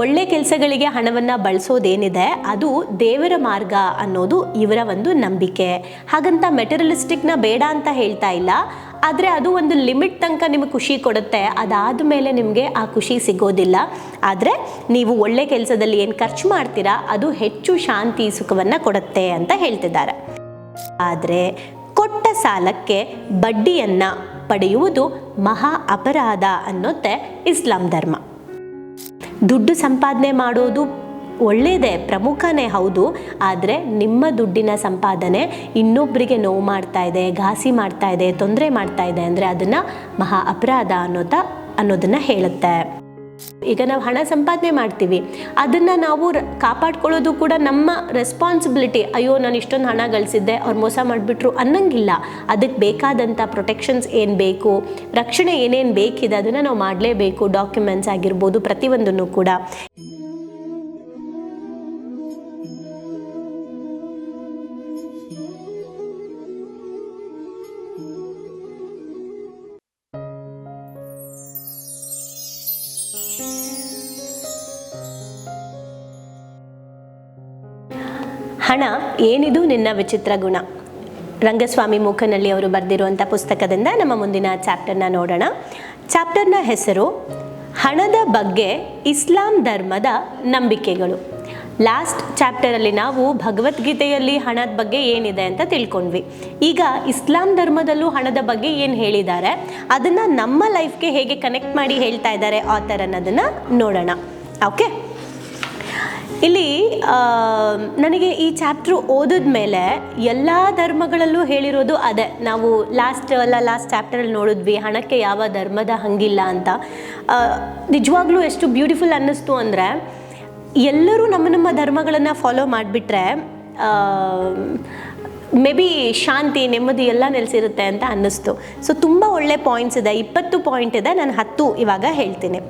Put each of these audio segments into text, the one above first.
ಒಳ್ಳೆ ಕೆಲಸಗಳಿಗೆ ಹಣವನ್ನು ಬಳಸೋದೇನಿದೆ, ಅದು ದೇವರ ಮಾರ್ಗ ಅನ್ನೋದು ಇವರ ಒಂದು ನಂಬಿಕೆ. ಹಾಗಂತ ಮೆಟೀರಿಯಲಿಸ್ಟಿಕ್ನ ಬೇಡ ಅಂತ ಹೇಳ್ತಾ ಇಲ್ಲ, ಆದರೆ ಅದು ಒಂದು ಲಿಮಿಟ್ ತನಕ ನಿಮಗೆ ಖುಷಿ ಕೊಡುತ್ತೆ, ಅದಾದ ಮೇಲೆ ನಿಮಗೆ ಆ ಖುಷಿ ಸಿಗೋದಿಲ್ಲ. ಆದರೆ ನೀವು ಒಳ್ಳೆ ಕೆಲಸದಲ್ಲಿ ಏನು ಖರ್ಚು ಮಾಡ್ತೀರಾ, ಅದು ಹೆಚ್ಚು ಶಾಂತಿ ಸುಖವನ್ನು ಕೊಡುತ್ತೆ ಅಂತ ಹೇಳ್ತಿದ್ದಾರೆ. ಆದರೆ ಕೊಟ್ಟ ಸಾಲಕ್ಕೆ ಬಡ್ಡಿಯನ್ನು ಪಡೆಯುವುದು ಮಹಾ ಅಪರಾಧ ಅನ್ನೋತ್ತೆ ಇಸ್ಲಾಂ ಧರ್ಮ. ದುಡ್ಡು ಸಂಪಾದನೆ ಮಾಡೋದು ಒಳ್ಳೆಯದೇ ಪ್ರಮುಖನೇ, ಹೌದು. ಆದರೆ ನಿಮ್ಮ ದುಡ್ಡಿನ ಸಂಪಾದನೆ ಇನ್ನೊಬ್ಬರಿಗೆ ನೋವು ಮಾಡ್ತಾ ಇದೆ, ಘಾಸಿ ಮಾಡ್ತಾ ಇದೆ, ತೊಂದರೆ ಮಾಡ್ತಾ ಇದೆ ಅಂದರೆ ಅದನ್ನು ಮಹಾ ಅಪರಾಧ ಅನ್ನೋದ ಅನ್ನೋದನ್ನು ಹೇಳುತ್ತೆ. ಈಗ ನಾವು ಹಣ ಸಂಪಾದನೆ ಮಾಡ್ತೀವಿ. ಅದನ್ನು ನಾವು ಕಾಪಾಡ್ಕೊಳ್ಳೋದು ಕೂಡ ನಮ್ಮ ರೆಸ್ಪಾನ್ಸಿಬಿಲಿಟಿ ಅಯ್ಯೋ, ನಾನು ಇಷ್ಟೊಂದು ಹಣ ಗಳಿಸಿದ್ದೆ, ಅವ್ರು ಮೋಸ ಮಾಡಿಬಿಟ್ರು ಅನ್ನಂಗಿಲ್ಲ. ಅದಕ್ಕೆ ಬೇಕಾದಂಥ ಪ್ರೊಟೆಕ್ಷನ್ಸ್ ಏನು ಬೇಕು, ರಕ್ಷಣೆ ಏನೇನು ಬೇಕಿದೆ, ಅದನ್ನು ನಾವು ಮಾಡಲೇಬೇಕು. ಡಾಕ್ಯುಮೆಂಟ್ಸ್ ಆಗಿರ್ಬೋದು ಪ್ರತಿಯೊಂದನ್ನು ಕೂಡ. ಹಣ ಏನಿದು ನಿನ್ನ ವಿಚಿತ್ರ ಗುಣ? ರಂಗಸ್ವಾಮಿ ಮೂಕನಲ್ಲಿ ಅವರು ಬರೆದಿರುವಂಥ ಪುಸ್ತಕದಿಂದ ನಮ್ಮ ಮುಂದಿನ ಚಾಪ್ಟರ್ನ ನೋಡೋಣ. ಚಾಪ್ಟರ್ನ ಹೆಸರು, ಹಣದ ಬಗ್ಗೆ ಇಸ್ಲಾಂ ಧರ್ಮದ ನಂಬಿಕೆಗಳು. ಲಾಸ್ಟ್ ಚಾಪ್ಟರಲ್ಲಿ ನಾವು ಭಗವದ್ಗೀತೆಯಲ್ಲಿ ಹಣದ ಬಗ್ಗೆ ಏನಿದೆ ಅಂತ ತಿಳ್ಕೊಂಡ್ವಿ. ಈಗ ಇಸ್ಲಾಂ ಧರ್ಮದಲ್ಲೂ ಹಣದ ಬಗ್ಗೆ ಏನು ಹೇಳಿದ್ದಾರೆ, ಅದನ್ನು ನಮ್ಮ ಲೈಫ್ಗೆ ಹೇಗೆ ಕನೆಕ್ಟ್ ಮಾಡಿ ಹೇಳ್ತಾ ಇದ್ದಾರೆ ಆಥರ್ ಅನ್ನೋದನ್ನು ನೋಡೋಣ. ಓಕೆ ಇಲ್ಲಿ ನನಗೆ ಈ ಚಾಪ್ಟ್ರು ಓದಿದ ಮೇಲೆ ಎಲ್ಲ ಧರ್ಮಗಳಲ್ಲೂ ಹೇಳಿರೋದು ಅದೇ. ನಾವು ಲಾಸ್ಟ್ ಅಲ್ಲ ಲಾಸ್ಟ್ ಚಾಪ್ಟರಲ್ಲಿ ನೋಡಿದ್ವಿ, ಹಣಕ್ಕೆ ಯಾವ ಧರ್ಮದ ಹಂಗಿಲ್ಲ ಅಂತ. ನಿಜವಾಗ್ಲೂ ಎಷ್ಟು ಬ್ಯೂಟಿಫುಲ್ ಅನ್ನಿಸ್ತು ಅಂದರೆ, ಎಲ್ಲರೂ ನಮ್ಮ ನಮ್ಮ ಧರ್ಮಗಳನ್ನು ಫಾಲೋ ಮಾಡಿಬಿಟ್ರೆ ಮೇ ಬಿ ಶಾಂತಿ, ನೆಮ್ಮದಿ ಎಲ್ಲ ನೆಲೆಸಿರುತ್ತೆ ಅಂತ ಅನ್ನಿಸ್ತು. ಸೊ ತುಂಬ ಒಳ್ಳೆ ಪಾಯಿಂಟ್ಸ್ ಇದೆ. ಇಪ್ಪತ್ತು ಪಾಯಿಂಟ್ ಇದೆ, ನಾನು ಹತ್ತು ಇವಾಗ ಹೇಳ್ತೀನಿ.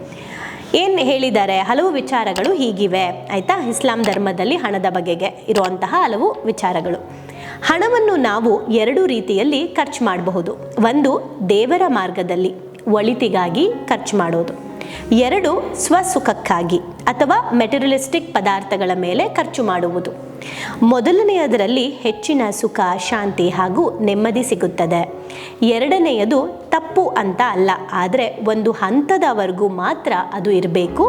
ಏನು ಹೇಳಿದ್ದಾರೆ? ಹಲವು ವಿಚಾರಗಳು ಹೀಗಿವೆ. ಆಯಿತಾ? ಇಸ್ಲಾಂ ಧರ್ಮದಲ್ಲಿ ಹಣದ ಬಗೆಗೆ ಇರುವಂತಹ ಹಲವು ವಿಚಾರಗಳು. ಹಣವನ್ನು ನಾವು ಎರಡು ರೀತಿಯಲ್ಲಿ ಖರ್ಚು ಮಾಡಬಹುದು. ಒಂದು, ದೇವರ ಮಾರ್ಗದಲ್ಲಿ ಒಳಿತಿಗಾಗಿ ಖರ್ಚು ಮಾಡೋದು. ಎರಡು, ಸ್ವಸುಖಕ್ಕಾಗಿ ಅಥವಾ ಮೆಟೀರಿಯಲಿಸ್ಟಿಕ್ ಪದಾರ್ಥಗಳ ಮೇಲೆ ಖರ್ಚು ಮಾಡುವುದು. ಮೊದಲನೆಯದರಲ್ಲಿ ಹೆಚ್ಚಿನ ಸುಖ, ಶಾಂತಿ ಹಾಗೂ ನೆಮ್ಮದಿ ಸಿಗುತ್ತದೆ. ಎರಡನೆಯದು ತಪ್ಪು ಅಂತ ಅಲ್ಲ, ಆದರೆ ಒಂದು ಹಂತದವರೆಗೂ ಮಾತ್ರ ಅದು ಇರಬೇಕು.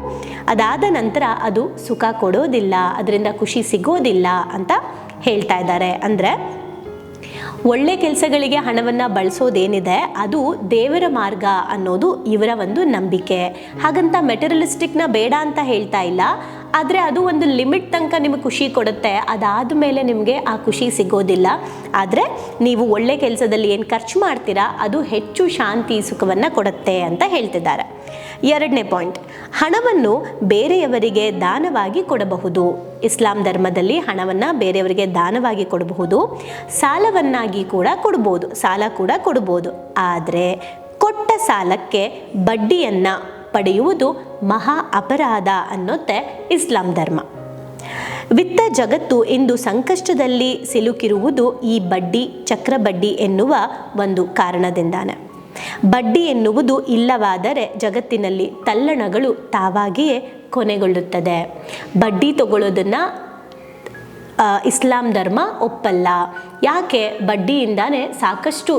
ಅದಾದ ನಂತರ ಅದು ಸುಖ ಕೊಡೋದಿಲ್ಲ, ಅದರಿಂದ ಖುಷಿ ಸಿಗೋದಿಲ್ಲ ಅಂತ ಹೇಳ್ತಾ ಇದ್ದಾರೆ. ಅಂದರೆ ಒಳ್ಳೆ ಕೆಲಸಗಳಿಗೆ ಹಣವನ್ನು ಬಳಸೋದೇನಿದೆ, ಅದು ದೇವರ ಮಾರ್ಗ ಅನ್ನೋದು ಇವರ ಒಂದು ನಂಬಿಕೆ. ಹಾಗಂತ ಮೆಟೀರಿಯಲಿಸ್ಟಿಕ್ನ ಬೇಡ ಅಂತ ಹೇಳ್ತಾ ಇಲ್ಲ ಆದರೆ ಅದು ಒಂದು ಲಿಮಿಟ್ ತನಕ ನಿಮಗೆ ಖುಷಿ ಕೊಡುತ್ತೆ. ಅದಾದ ಮೇಲೆ ನಿಮಗೆ ಆ ಖುಷಿ ಸಿಗೋದಿಲ್ಲ. ಆದರೆ ನೀವು ಒಳ್ಳೆ ಕೆಲಸದಲ್ಲಿ ಏನು ಖರ್ಚು ಮಾಡ್ತೀರಾ, ಅದು ಹೆಚ್ಚು ಶಾಂತಿ ಸುಖವನ್ನು ಕೊಡುತ್ತೆ ಅಂತ ಹೇಳ್ತಿದ್ದಾರೆ. ಎರಡನೇ ಪಾಯಿಂಟ್, ಹಣವನ್ನು ಬೇರೆಯವರಿಗೆ ದಾನವಾಗಿ ಕೊಡಬಹುದು. ಇಸ್ಲಾಂ ಧರ್ಮದಲ್ಲಿ ಹಣವನ್ನು ಬೇರೆಯವರಿಗೆ ದಾನವಾಗಿ ಕೊಡಬಹುದು, ಸಾಲವನ್ನಾಗಿ ಕೂಡ ಕೊಡ್ಬೋದು, ಸಾಲ ಕೂಡ ಕೊಡ್ಬೋದು. ಆದರೆ ಕೊಟ್ಟ ಸಾಲಕ್ಕೆ ಬಡ್ಡಿಯನ್ನು ಪಡೆಯುವುದು ಮಹಾ ಅಪರಾಧ ಅನ್ನೋತ್ತೆ ಇಸ್ಲಾಂ ಧರ್ಮ. ವಿತ್ತ ಜಗತ್ತು ಇಂದು ಸಂಕಷ್ಟದಲ್ಲಿ ಸಿಲುಕಿರುವುದು ಈ ಬಡ್ಡಿ, ಚಕ್ರಬಡ್ಡಿ ಎನ್ನುವ ಒಂದು ಕಾರಣದಿಂದಾನೆ. ಬಡ್ಡಿ ಎನ್ನುವುದು ಇಲ್ಲವಾದರೆ ಜಗತ್ತಿನಲ್ಲಿ ತಲ್ಲಣಗಳು ತಾವಾಗಿಯೇ ಕೊನೆಗೊಳ್ಳುತ್ತದೆ. ಬಡ್ಡಿ ತಗೊಳ್ಳೋದನ್ನು ಇಸ್ಲಾಂ ಧರ್ಮ ಒಪ್ಪಲ್ಲ. ಯಾಕೆ? ಬಡ್ಡಿಯಿಂದಾನೇ ಸಾಕಷ್ಟು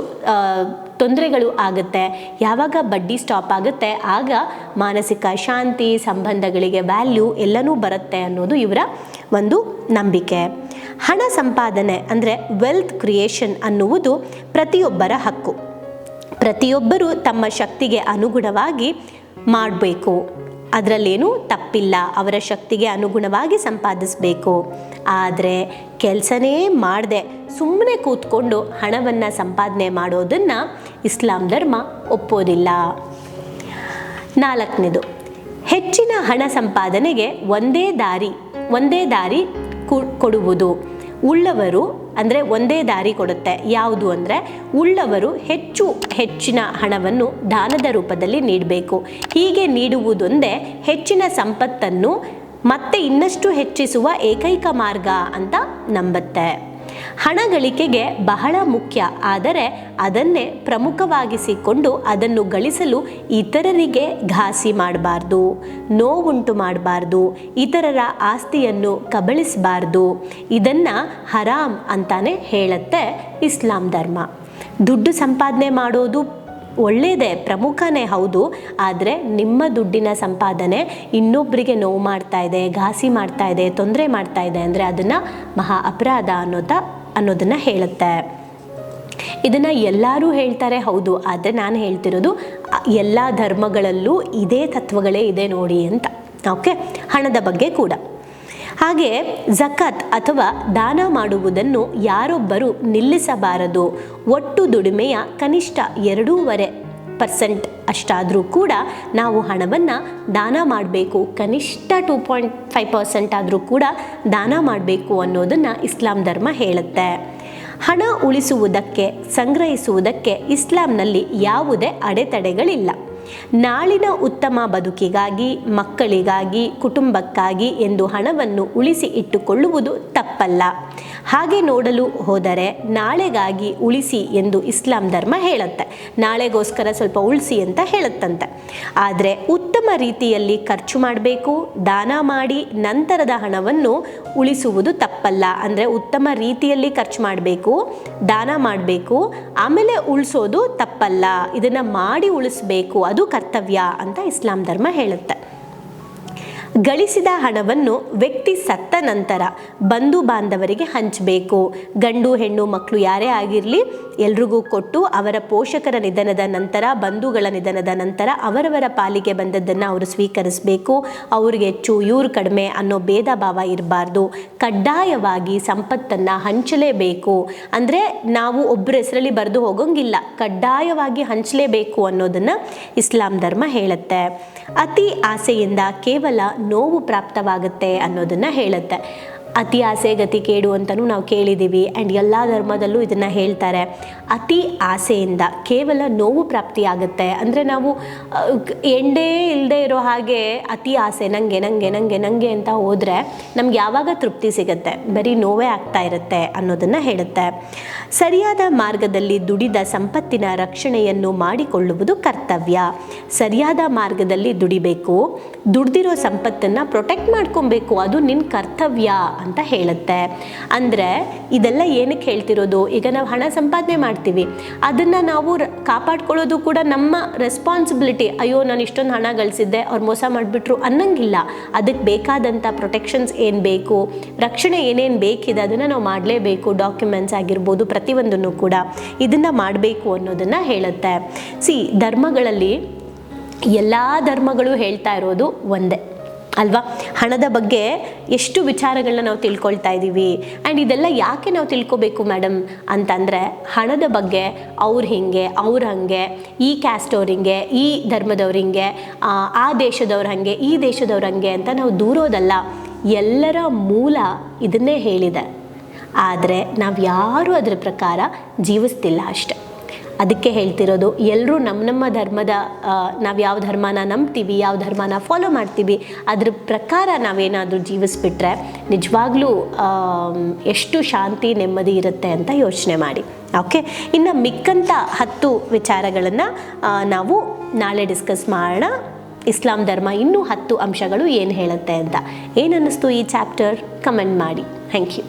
ತೊಂದರೆಗಳು ಆಗುತ್ತೆ. ಯಾವಾಗ ಬಡ್ಡಿ ಸ್ಟಾಪ್ ಆಗುತ್ತೆ, ಆಗ ಮಾನಸಿಕ ಶಾಂತಿ, ಸಂಬಂಧಗಳಿಗೆ ವ್ಯಾಲ್ಯೂ ಎಲ್ಲನೂ ಬರುತ್ತೆ ಅನ್ನೋದು ಇವರ ಒಂದು ನಂಬಿಕೆ. ಹಣ ಸಂಪಾದನೆ ಅಂದರೆ ವೆಲ್ತ್ ಕ್ರಿಯೇಷನ್ ಅನ್ನುವುದು ಪ್ರತಿಯೊಬ್ಬರ ಹಕ್ಕು. ಪ್ರತಿಯೊಬ್ಬರೂ ತಮ್ಮ ಶಕ್ತಿಗೆ ಅನುಗುಣವಾಗಿ ಮಾಡಬೇಕು. ಅದರಲ್ಲೇನೂ ತಪ್ಪಿಲ್ಲ, ಅವರ ಶಕ್ತಿಗೆ ಅನುಗುಣವಾಗಿ ಸಂಪಾದಿಸಬೇಕು. ಆದರೆ ಕೆಲಸನೇ ಮಾಡದೆ ಸುಮ್ಮನೆ ಕೂತ್ಕೊಂಡು ಹಣವನ್ನು ಸಂಪಾದನೆ ಮಾಡೋದನ್ನು ಇಸ್ಲಾಂ ಧರ್ಮ ಒಪ್ಪೋದಿಲ್ಲ. ನಾಲ್ಕನೇದು, ಹೆಚ್ಚಿನ ಹಣ ಸಂಪಾದನೆಗೆ ಒಂದೇ ದಾರಿ ಒಂದೇ ದಾರಿ ಕೊಡುವುದು. ಉಳ್ಳವರು ಅಂದರೆ ಒಂದೇ ದಾರಿ ಕೊಡುತ್ತೆ. ಯಾವುದು ಅಂದರೆ ಉಳ್ಳವರು ಹೆಚ್ಚು ಹೆಚ್ಚಿನ ಹಣವನ್ನು ದಾನದ ರೂಪದಲ್ಲಿ ನೀಡಬೇಕು. ಹೀಗೆ ನೀಡುವುದೊಂದೇ ಹೆಚ್ಚಿನ ಸಂಪತ್ತನ್ನು ಮತ್ತೆ ಇನ್ನಷ್ಟು ಹೆಚ್ಚಿಸುವ ಏಕೈಕ ಮಾರ್ಗ ಅಂತ ನಂಬುತ್ತೆ. ಹಣ ಗಳಿಕೆಗೆ ಬಹಳ ಮುಖ್ಯ. ಆದರೆ ಅದನ್ನೇ ಪ್ರಮುಖವಾಗಿಸಿಕೊಂಡು ಅದನ್ನು ಗಳಿಸಲು ಇತರರಿಗೆ ಘಾಸಿ ಮಾಡಬಾರ್ದು, ನೋವುಂಟು ಮಾಡಬಾರ್ದು, ಇತರರ ಆಸ್ತಿಯನ್ನು ಕಬಳಿಸಬಾರ್ದು. ಇದನ್ನು ಹರಾಮ್ ಅಂತಾನೆ ಹೇಳುತ್ತೆ ಇಸ್ಲಾಂ ಧರ್ಮ. ದುಡ್ಡು ಸಂಪಾದನೆ ಮಾಡೋದು ಒಳ್ಳೆಯದೇ ಪ್ರಮುಖನೇ ಹೌದು, ಆದರೆ ನಿಮ್ಮ ದುಡ್ಡಿನ ಸಂಪಾದನೆ ಇನ್ನೊಬ್ಬರಿಗೆ ನೋವು ಮಾಡ್ತಾ ಇದೆ, ಘಾಸಿ ಮಾಡ್ತಾ ಇದೆ, ತೊಂದರೆ ಮಾಡ್ತಾ ಇದೆ ಅಂದರೆ ಅದನ್ನು ಮಹಾ ಅಪರಾಧ ಅನ್ನೋದ ಅನ್ನೋದನ್ನು ಹೇಳುತ್ತೆ. ಇದನ್ನು ಎಲ್ಲರೂ ಹೇಳ್ತಾರೆ ಹೌದು, ಆದರೆ ನಾನು ಹೇಳ್ತಿರೋದು ಎಲ್ಲ ಧರ್ಮಗಳಲ್ಲೂ ಇದೇ ತತ್ವಗಳೇ ಇದೆ ನೋಡಿ ಅಂತ. ಓಕೆ? ಹಣದ ಬಗ್ಗೆ ಕೂಡ. ಹಾಗೆ ಜಕತ್ ಅಥವಾ ದಾನ ಮಾಡುವುದನ್ನು ಯಾರೊಬ್ಬರು ನಿಲ್ಲಿಸಬಾರದು. ಒಟ್ಟು ದುಡಿಮೆಯ ಕನಿಷ್ಠ ಎರಡೂವರೆ ಪರ್ಸೆಂಟ್ ಅಷ್ಟಾದರೂ ಕೂಡ ನಾವು ಹಣವನ್ನು ದಾನ ಮಾಡಬೇಕು. ಕನಿಷ್ಠ ಟೂ ಪಾಯಿಂಟ್ ಫೈವ್ ಪರ್ಸೆಂಟ್ ಆದರೂ ಕೂಡ ದಾನ ಮಾಡಬೇಕು ಅನ್ನೋದನ್ನು ಇಸ್ಲಾಂ ಧರ್ಮ ಹೇಳುತ್ತೆ. ಹಣ ಉಳಿಸುವುದಕ್ಕೆ, ಸಂಗ್ರಹಿಸುವುದಕ್ಕೆ ಇಸ್ಲಾಂನಲ್ಲಿ ಯಾವುದೇ ಅಡೆತಡೆಗಳಿಲ್ಲ. ನಾಳಿನ ಉತ್ತಮ ಬದುಕಿಗಾಗಿ ಮಕ್ಕಳಿಗಾಗಿ ಕುಟುಂಬಕ್ಕಾಗಿ ಎಂದು ಹಣವನ್ನು ಉಳಿಸಿ ಇಟ್ಟುಕೊಳ್ಳುವುದು ತಪ್ಪಲ್ಲ. ಹಾಗೆ ನೋಡಲು ಹೋದರೆ ನಾಳೆಗಾಗಿ ಉಳಿಸಿ ಎಂದು ಇಸ್ಲಾಂ ಧರ್ಮ ಹೇಳುತ್ತೆ. ನಾಳೆಗೋಸ್ಕರ ಸ್ವಲ್ಪ ಉಳಿಸಿ ಅಂತ ಹೇಳುತ್ತಂತೆ. ಆದರೆ ಉತ್ತಮ ರೀತಿಯಲ್ಲಿ ಖರ್ಚು ಮಾಡಬೇಕು, ದಾನ ಮಾಡಿ ನಂತರದ ಹಣವನ್ನು ಉಳಿಸುವುದು ತಪ್ಪಲ್ಲ. ಅಂದರೆ ಉತ್ತಮ ರೀತಿಯಲ್ಲಿ ಖರ್ಚು ಮಾಡಬೇಕು, ದಾನ ಮಾಡಬೇಕು, ಆಮೇಲೆ ಉಳಿಸೋದು ತಪ್ಪಲ್ಲ. ಇದನ್ನು ಮಾಡಿ ಉಳಿಸಬೇಕು, ಅದು ಕರ್ತವ್ಯ ಅಂತ ಇಸ್ಲಾಂ ಧರ್ಮ ಹೇಳುತ್ತೆ. ಗಳಿಸಿದ ಹಣವನ್ನು ವ್ಯಕ್ತಿ ಸತ್ತ ನಂತರ ಬಂಧು ಬಾಂಧವರಿಗೆ ಹಂಚಬೇಕು. ಗಂಡು, ಹೆಣ್ಣು, ಮಕ್ಕಳು ಯಾರೇ ಆಗಿರಲಿ ಎಲ್ರಿಗೂ ಕೊಟ್ಟು ಅವರ ಪೋಷಕರ ನಿಧನದ ನಂತರ, ಬಂಧುಗಳ ನಿಧನದ ನಂತರ ಅವರವರ ಪಾಲಿಗೆ ಬಂದದ್ದನ್ನು ಅವರು ಸ್ವೀಕರಿಸಬೇಕು. ಅವ್ರಿಗೆ ಹೆಚ್ಚು, ಇವ್ರು ಕಡಿಮೆ ಅನ್ನೋ ಭೇದ ಭಾವ ಇರಬಾರ್ದು. ಕಡ್ಡಾಯವಾಗಿ ಸಂಪತ್ತನ್ನು ಹಂಚಲೇಬೇಕು. ಅಂದರೆ ನಾವು ಒಬ್ಬರ ಹೆಸರಲ್ಲಿ ಬರೆದು ಹೋಗೋಂಗಿಲ್ಲ, ಕಡ್ಡಾಯವಾಗಿ ಹಂಚಲೇಬೇಕು ಅನ್ನೋದನ್ನು ಇಸ್ಲಾಂ ಧರ್ಮ ಹೇಳುತ್ತೆ. ಅತಿ ಆಸೆಯಿಂದ ಕೇವಲ ನೋವು ಪ್ರಾಪ್ತವಾಗುತ್ತೆ ಅನ್ನೋದನ್ನು ಹೇಳುತ್ತೆ. ಅತಿ ಆಸೆ ಗತಿ ಕೇಡು ಅಂತಲೂ ನಾವು ಕೇಳಿದ್ದೀವಿ. ಆ್ಯಂಡ್ ಎಲ್ಲ ಧರ್ಮದಲ್ಲೂ ಇದನ್ನು ಹೇಳ್ತಾರೆ. ಅತಿ ಆಸೆಯಿಂದ ಕೇವಲ ನೋವು ಪ್ರಾಪ್ತಿಯಾಗುತ್ತೆ. ಅಂದರೆ ನಾವು ಎಂಡೇ ಇಲ್ಲದೆ ಇರೋ ಹಾಗೆ ಅತಿ ಆಸೆ ನನಗೆ ನನಗೆ ನನಗೆ ನನಗೆ ಅಂತ ಹೋದರೆ ನಮ್ಗೆ ಯಾವಾಗ ತೃಪ್ತಿ ಸಿಗುತ್ತೆ? ಬರೀ ನೋವೇ ಆಗ್ತಾ ಇರುತ್ತೆ ಅನ್ನೋದನ್ನು ಹೇಳುತ್ತೆ. ಸರಿಯಾದ ಮಾರ್ಗದಲ್ಲಿ ದುಡಿದ ಸಂಪತ್ತಿನ ರಕ್ಷಣೆಯನ್ನು ಮಾಡಿಕೊಳ್ಳುವುದು ಕರ್ತವ್ಯ. ಸರಿಯಾದ ಮಾರ್ಗದಲ್ಲಿ ದುಡಿಬೇಕು, ದುಡ್ದಿರೋ ಸಂಪತ್ತನ್ನು ಪ್ರೊಟೆಕ್ಟ್ ಮಾಡ್ಕೊಬೇಕು. ಅದು ನಿನ್ನ ಕರ್ತವ್ಯ. ಅಂತ ಹೇಳುತ್ತೆ. ಅಂದರೆ ಇದೆಲ್ಲ ಏನಕ್ಕೆ ಹೇಳ್ತಿರೋದು? ಈಗ ನಾವು ಹಣ ಸಂಪಾದನೆ ಮಾಡ್ತೀವಿ. ಅದನ್ನು ನಾವು ಕಾಪಾಡ್ಕೊಳ್ಳೋದು ಕೂಡ ನಮ್ಮ ರೆಸ್ಪಾನ್ಸಿಬಿಲಿಟಿ ಅಯ್ಯೋ, ನಾನು ಇಷ್ಟೊಂದು ಹಣ ಗಳಿಸಿದ್ದೆ, ಅವ್ರು ಮೋಸ ಮಾಡಿಬಿಟ್ರು ಅನ್ನಂಗಿಲ್ಲ. ಅದಕ್ಕೆ ಬೇಕಾದಂಥ ಪ್ರೊಟೆಕ್ಷನ್ಸ್ ಏನು ಬೇಕು? ರಕ್ಷಣೆ ಏನೇನು ಬೇಕಿದೆ? ಅದನ್ನು ನಾವು ಮಾಡಲೇಬೇಕು. ಡಾಕ್ಯುಮೆಂಟ್ಸ್ ಆಗಿರ್ಬೋದು, ಪ್ರತಿಯೊಂದನ್ನು ಕೂಡ. ಇದನ್ನು ಮಾಡಬೇಕು ಅನ್ನೋದನ್ನು ಹೇಳುತ್ತೆ. ಸಿ ಧರ್ಮಗಳಲ್ಲಿ ಎಲ್ಲ ಧರ್ಮಗಳು ಹೇಳ್ತಾ ಇರೋದು ಒಂದೇ. ಅಲ್ವಾ? ಹಣದ ಬಗ್ಗೆ ಎಷ್ಟು ವಿಚಾರಗಳನ್ನ ನಾವು ತಿಳ್ಕೊಳ್ತಾ ಇದ್ದೀವಿ ಆ್ಯಂಡ್ ಇದೆಲ್ಲ ಯಾಕೆ ನಾವು ತಿಳ್ಕೊಬೇಕು ಮೇಡಮ್ ಅಂತಂದರೆ, ಹಣದ ಬಗ್ಗೆ ಅವ್ರು ಹಿಂಗೆ, ಅವ್ರು ಹಾಗೆ, ಈ ಕ್ಯಾಸ್ಟ್ ಹಿಂಗೆ, ಈ ಧರ್ಮದವ್ರು ಹಿಂಗೆ, ಆ ದೇಶದವ್ರು ಹಾಗೆ, ಈ ದೇಶದವ್ರು ಹಾಗೆ ಅಂತ ನಾವು ದೂರೋದಲ್ಲ. ಎಲ್ಲರ ಮೂಲ ಇದನ್ನೇ ಹೇಳಿದೆ. ಆದರೆ ನಾವು ಯಾರೂ ಅದರ ಪ್ರಕಾರ ಜೀವಿಸ್ತಿಲ್ಲ ಅಷ್ಟೆ. ಅದಕ್ಕೆ ಹೇಳ್ತಿರೋದು ಎಲ್ಲರೂ ನಮ್ಮ ನಮ್ಮ ಧರ್ಮದ ನಾವು ಯಾವ ಧರ್ಮನ ನಂಬ್ತೀವಿ, ಯಾವ ಧರ್ಮನ ಫಾಲೋ ಮಾಡ್ತೀವಿ, ಅದ್ರ ಪ್ರಕಾರ ನಾವೇನಾದರೂ ಜೀವಿಸ್ಬಿಟ್ರೆ ನಿಜವಾಗ್ಲೂ ಎಷ್ಟು ಶಾಂತಿ, ನೆಮ್ಮದಿ ಇರುತ್ತೆ ಅಂತ ಯೋಚನೆ ಮಾಡಿ. ಓಕೆ? ಇನ್ನು ಮಿಕ್ಕಂಥ ಹತ್ತು ವಿಚಾರಗಳನ್ನು ನಾವು ನಾಳೆ ಡಿಸ್ಕಸ್ ಮಾಡೋಣ. ಇಸ್ಲಾಂ ಧರ್ಮ ಇನ್ನೂ ಹತ್ತು ಅಂಶಗಳು ಏನು ಹೇಳುತ್ತೆ ಅಂತ. ಏನನ್ನಿಸ್ತು ಈ ಚಾಪ್ಟರ್? ಕಮೆಂಟ್ ಮಾಡಿ. Thank you.